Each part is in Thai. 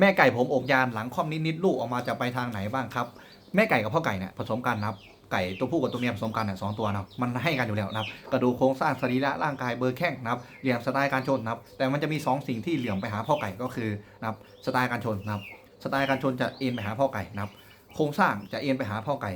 แม่ไก่ผมอกยานหลังค่อมนิดๆลูกออกมาจะไปทางไหนบ้างครับ แม่ไก่กับพ่อไก่เนี่ยผสมกันนะครับไก่ตัวผู้กับตัวเมียผสมกันเนี่ยสองตัวนะมันให้กันอยู่แล้วนะครับกระดูกโครงสร้างสรีระร่างกายเบอร์แข้งนะครับเหลี่ยมสไตล์การชนนะครับแต่มันจะมีสองสิ่งที่เหลี่ยมไปหาพ่อไก่ก็คือนะครับสไตล์การชนนะครับสไตล์การชนจะเอ็นไปหาพ่อไก่นะครับโครงสร้างจะเอ็นไปหาพ่อไก่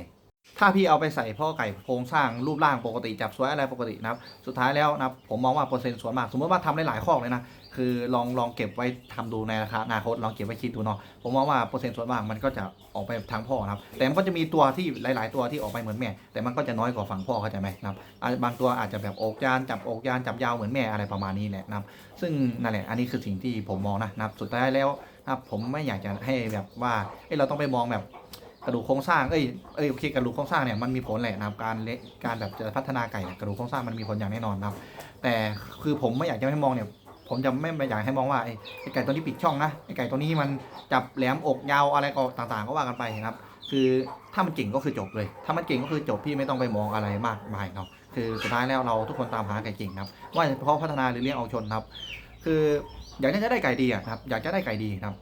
ถ้าพี่เอาไปใส่พ่อไก่โครงสร้างรูปร่างปกติจับสวยอะไรปกตินะครับ สุดท้ายแล้วนะครับผมมองว่าเปอร์เซ็นต์ส่วนมาก สมมติว่าทำได้หลายข้อเลยนะ คือลองลองเก็บไว้ทำดูในราคาอนาคตลองเก็บไว้คิดดูเนาะผมมองว่าเปอร์เซ็นต์ส่วนมากมันก็จะออกไปทางพ่อนะครับ แต่มันก็จะมีตัวที่หลาย ๆ ตัวที่ออกไปเหมือนแม่ แต่มันก็จะน้อยกว่าฝั่งพ่อเข้าใจไหมนะครับบางตัวอาจจะแบบอกยานจับอกยานจับยาวเหมือนแม่อะไรประมาณนี้แหละนะครับ ซึ่งนั่นแหละอันนี้คือสิ่งที่ผมมองนะนะครับ สุดท้ายแล้วนะครับผมไม่อยากจะให้แบบว่าเอ้เราต้องไปมองแบบ กระดูกโครงสร้างเอ้ยเอ้ยโอเคกระดูกโครงสร้างเนี่ยมันมีผลแหละนะครับการเละการแบบจะพัฒนาไก่เนี่ยกระดูกโครงสร้างมันมีผลอย่างแน่นอนนะครับ แต่คือผมไม่อยากจะให้มองเนี่ย ผมจะไม่อยากให้มองว่าไอ้ไอ้ไก่ตัวนี้ปิดช่องนะไอ้ไก่ตัวนี้มันจับแหลมอกยาวอะไรก็ต่างๆ ก็ว่ากันไปนะครับ คือถ้ามันเก่งก็คือจบเลย ถ้ามันเก่งก็คือจบพี่ไม่ต้องไปมองอะไรมากมายเนาะคือสุดท้ายแล้วเราทุกคนตามหาไก่เก่งนะครับว่าจะเพราะพัฒนาหรือเลี้ยงเอาชนครับ คืออยากจะได้ไก่ดีอะครับอยากจะได้ไก่ดีครับ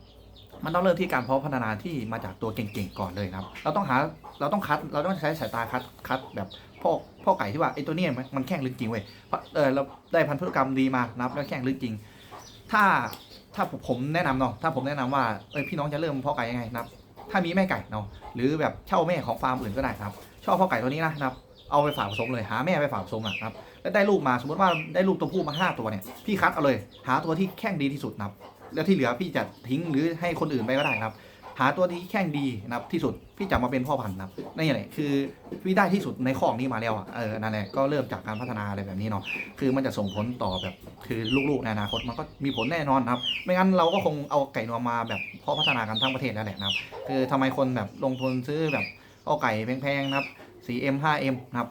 มันต้องเริ่มที่การเพาะพัฒนาที่มาจากตัวเก่งๆก่อนเลยครับ เราต้องหาเราต้องคัดเราต้องใช้สายตาคัดคัดแบบพ่อพ่อไก่ที่ว่าไอ้ตัวเนี้ยมันแข้งลึกจริงเว้ยเพราะเออเราได้พันธุกรรมดีมานะครับแล้วแข้งลึกจริง ถ้าถ้าผมแนะนำเนาะถ้าผมแนะนำว่าเออพี่น้องจะเริ่มเพาะไก่ยังไงนะครับ ถ้ามีแม่ไก่เนาะหรือแบบเช่าแม่ของฟาร์มอื่นก็ได้ครับ ชอบพ่อไก่ตัวนี้นะครับเอาไปฝากผสมเลยหาแม่ไปฝากผสมอะนะครับแล้วได้ลูกมาสมมติว่าได้ลูกตัวผู้มาห้าตัวเนี่ยพี่คัดเอาเลย หาตัวที่แข้งดีที่สุดนะครับ แล้วที่เหลือพี่จะทิ้งหรือให้คนอื่นไปก็ได้นะครับ หาตัวที่แข้งดีนะครับที่สุดพี่จะมาเป็นพ่อพันธุ์นะครับนี่แหละคือพี่ได้ที่สุดในข้อนี้มาแล้วอะเออนั่นแหละก็เริ่มจากการพัฒนาอะไรแบบนี้เนาะคือมันจะส่งผลต่อแบบคือลูกๆในอนาคตมันก็มีผลแน่นอนนะครับ ไม่งั้นเราก็คงเอาไก่นวมมาแบบเพ่อพัฒนากันทั้งประเทศนั่นแหละนะครับ คือทำไมคนแบบลงทุนซื้อแบบเอาไก่แพงๆนะครับ 4M 5M นะครับ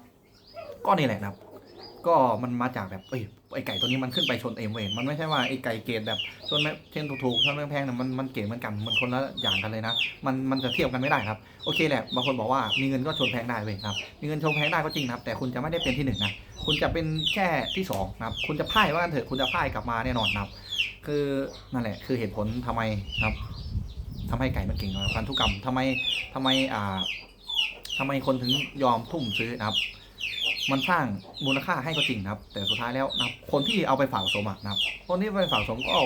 ก็นี่แหละนะครับ ก็มันมาจากแบบเอ้ยไอไก่ตัวนี้มันขึ้นไปชนเอ็มเว้ยมันไม่ใช่ว่าไอไก่เกรดแบบชนแม่เช่นถูกๆชนแพงๆเนี่ยมันมันเกรดเหมือนกันมันคนละอย่างกันเลยนะ มันมันจะเทียบกันไม่ได้ครับโอเคแหละบางคนบอกว่ามีเงินก็ชนแพงได้เว้ยครับมีเงินชนแพงได้ก็จริงนะครับ แต่คุณจะไม่ได้เป็นที่หนึ่งนะคุณจะเป็นแค่ที่สองนะครับคุณจะพ่ายว่ากันเถอะคุณจะพ่ายกลับมาแน่นอนนะครับ คือนั่นแหละคือเหตุผลทำไมครับทำให้ไก่มันเก่งกว่าพันธุกรรมทำไมทำไมอ่าทำไมคนถึงยอมทุ่มซื้อนะครับ มันสร้างมูลค่าให้ก็จริงนะครับ แต่สุดท้ายแล้วนะครับ คนที่เอาไปฝากสมอะนะครับ คนที่ไปฝากสมก็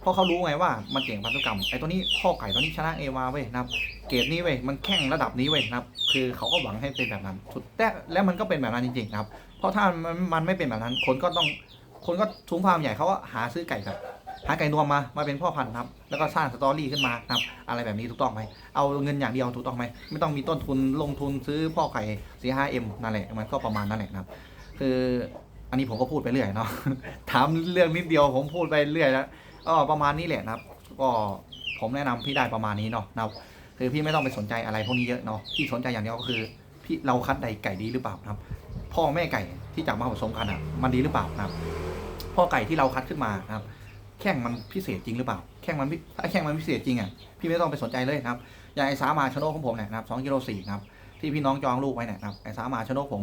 เพราะเขารู้ไงว่ามันเก่งพันธุกรรมไอ้ตัวนี้พ่อไก่ตัวนี้ชนะเอวาเว้ยนะครับ เกรดนี้เว้ยมันแข่งระดับนี้เว้ยนะครับ คือเขาก็หวังให้เป็นแบบนั้นสุดแต่แล้วมันก็เป็นแบบนั้นจริงๆนะครับ เพราะถ้ามันมันไม่เป็นแบบนั้น คนก็ต้องคนก็ทุ้งฟามใหญ่เขาก็หาซื้อไก่ครับ หาไก่นวมมามาเป็นพ่อพันธุ์ครับแล้วก็สร้างสตอรี่ขึ้นมาครับอะไรแบบนี้ถูกต้องไหมเอาเงินอย่างเดียวถูกต้องไหมไม่ต้องมีต้นทุนลงทุนซื้อพ่อไก่สี่ห้าเอ็มนั่นแหละมันก็ประมาณนั่นแหละครับ คืออันนี้ผมก็พูดไปเรื่อยเนาะถามเรื่องนิดเดียวผมพูดไปเรื่อยแล้วก็ประมาณนี้แหละครับ ก็ผมแนะนำพี่ได้ประมาณนี้เนาะนะคือพี่ไม่ต้องไปสนใจอะไรพวกนี้เยอะเนาะพี่สนใจอย่างเดียวก็คือพี่เราคัดไก่ไก่ดีหรือเปล่านะครับ พ่อแม่ไก่ที่จับมาผสมกันอะ มันดีหรือเปล่านะครับ พ่อไก่ที่เราคัดขึ้นมาครับ แข่งมันพิเศษจริงหรือเปล่า แข่งมันถ้าแข่งมันพิเศษจริงอะพี่ไม่ต้องไปสนใจเลยครับอย่างไอ้สามาชโนของผมเนี่ยนะครับสองกิโลสี่ครับที่พี่น้องจองลูกไว้เนี่ยนะครับไอ้สามาชโนผม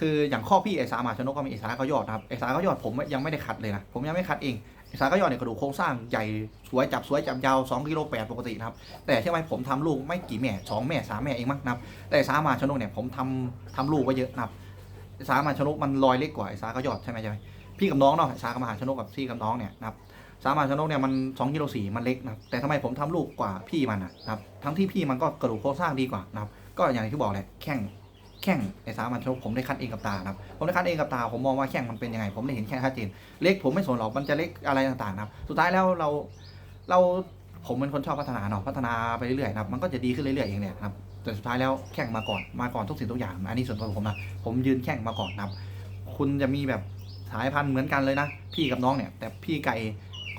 คืออย่างข้อพี่ไอ้สามาชโนกก็มีไอ้สาก็ยอดนะครับไอ้สาก็ยอดผมยังไม่ได้คัดเลยนะผมยังไม่คัดเองไอ้สาก็ยอดเนี่ยกระดูกโครงสร้างใหญ่สวยจับสวยจับยาว2กิโลแปดปกตินะครับแต่ใช่ไหมผมทำลูกไม่กี่แม่สองแม่สามแม่เองมั้งนะครับแต่ไอ้สามาชโนเนี่ยผมทำทำลูกไว้เยอะนะครับไอ้สามาชโนมันลอยเล็กกว่าไอ้สาก็ยอดใช่ไหมใช่ไหมพี่กับน้องเนาะสากับมหาชโนกกับพี่กับน้องเนี่ยนะครับ สามารถชนกเนี่ยมัน2กิโลสี่มันเล็กนะครับแต่ทำไมผมทำลูกกว่าพี่มันนะครับทั้งที่พี่มันก็กระดูกโครงสร้างดีกว่านะครับก็อย่างที่บอกแหละแข้งแข้งไอ้สามัญชนกผมได้คัดเองกับตานะครับผมได้คัดเองกับตา ผมมองว่าแข้งมันเป็นยังไง ผมได้เห็นแข้งชัดเจนเล็กผมไม่สนหรอกมันจะเล็กอะไรต่างๆนะครับสุดท้ายแล้วเราเราผมเป็นคนชอบพัฒนาเนาะพัฒนาไปเรื่อยๆนะครับมันก็จะดีขึ้นเรื่อยๆเองเนี่ยนะครับแต่สุดท้ายแล้วแข้งมาก่อนมาก่อนทุกสิ่งทุกอย่าง อันนี้ส่วนตัวผมนะผมยืนแข้งมาก่อนนะครับ คุณจะมีแบบสายพันธุ์เหมือนกันเลยนะ พี่กับน้องเนี่ย แต่พี่ไก่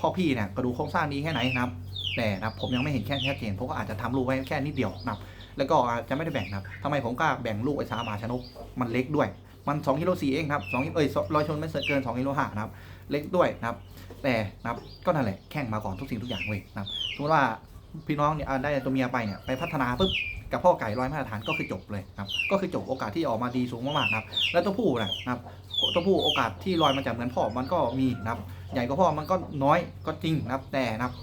พ่อพี่เนี่ยกระดูโครงสร้างดีแค่ไหนนะครับ แต่นะผมยังไม่เห็นแค่ชัดเจนผมก็อาจจะทำลูกไว้แค่นิดเดียวนะครับแล้วก็อาจจะไม่ได้แบ่งนะครับทำไมผมกล้าแบ่งลูกไอ้สามาชนกมันเล็กด้วย มัน2กิโลสี่เองครับสองเอ้ยร้อยชนไม่เกิน2กิโลห้านะครับ เล็กด้วยนะครับ แต่นะครับก็นั่นแหละแข่งมาก่อนทุกสิ่งทุกอย่างเว้ยนะครับสมมติว่า พี่น้องเนี่ยได้ตัวเมียไปเนี่ยไปพัฒนาปุ๊บกับพ่อไก่ร้อยมาตรฐานก็คือจบเลยครับก็คือจบโอกาสที่ออกมาดีสูงมากๆครับแล้วตัวผู้นะครับตัวผู้โอกาสที่ลอยมาจากเหมือนพ่อมันก็มีนะครับใหญ่กว่าพ่อมันก็น้อยก็จริงนะครับแต่นะครับ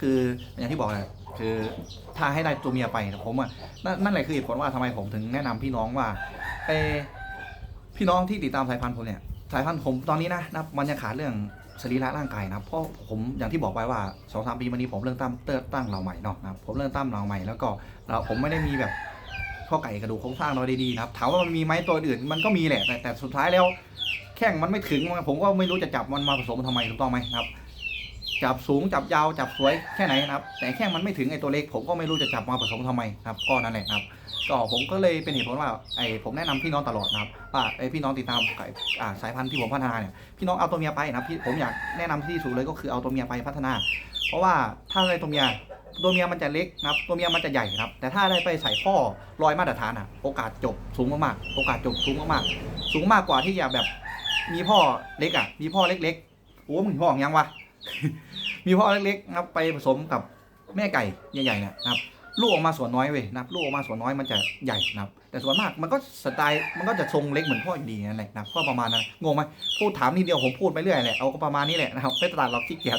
คืออย่างที่บอกแหละคือถ้าให้ได้ตัวเมียไปผมอะนั่นแหละคือเหตุผลว่าทำไมผมถึงแนะนำพี่น้องว่าเออพี่น้องที่ติดตามสายพันธุ์ผมเนี่ยสายพันธุ์ผมตอนนี้นะนะมันยังขาดเรื่อง สรีระร่างกายนะเพราะผมอย่างที่บอกไปว่าสองสามปีมานี้ผมเริ่มตั้งเติร์ตั้งเราใหม่เนาะนะผมเริ่มตั้งเราใหม่แล้วก็เราผมไม่ได้มีแบบข้อไก่กระดูกโครงสร้างเราดีๆนะครับถามว่ามันมีไหมตัวอื่นมันก็มีแหละแต่แต่สุดท้ายแล้วแข้งมันไม่ถึงผมก็ไม่รู้จะจับมันมาผสมทำไมถูกต้องไหมครับ จับสูงจับยาวจับสวยแค่ไหนนะครับ แต่แข้งมันไม่ถึงไอ้ตัวเล็กผมก็ไม่รู้จะจับมาผสมทำไมครับก็นั่นแหละครับก็ผมก็เลยเป็นเหตุผลว่าไอ้ผมแนะนำพี่น้องตลอดนะครับว่าไอ้พี่น้องติดตามไอสายพันธุ์ที่ผมพัฒนาเนี่ยพี่น้องเอาตัวเมียไปนะครับพี่ผมอยากแนะนำที่สุดเลยก็คือเอาตัวเมียไปพัฒนา เพราะว่าถ้าได้ตัวเมียตัวเมียมันจะเล็กนะครับตัวเมียมันจะใหญ่นะครับ แต่ถ้าได้ไปใส่พ่อลอยมาตรฐานอะ โอกาสจบสูงมากๆโอกาสจบสูงมากๆสูงมากกว่าที่จะแบบมีพ่อเล็กอะ มีพ่อเล็กๆโอ้มึงพ่อของยังวะ มีพ่อเล็กๆนะครับไปผสมกับแม่ไก่ใหญ่ๆเนี่ยนะครับลูกออกมาส่วนน้อยเว้ยนะครับลูกออกมาส่วนน้อยมันจะใหญ่นะครับแต่ส่วนมากมันก็สไตล์มันก็จะทรงเล็กเหมือนพ่ออยู่ดีนั่นแหละนะก็ประมาณนั้นงงไหมพูดถามนิดเดียวผมพูดไปเรื่อยแหละเอาก็ประมาณนี้แหละนะครับไม่ตลาดหรอกที่เกียจ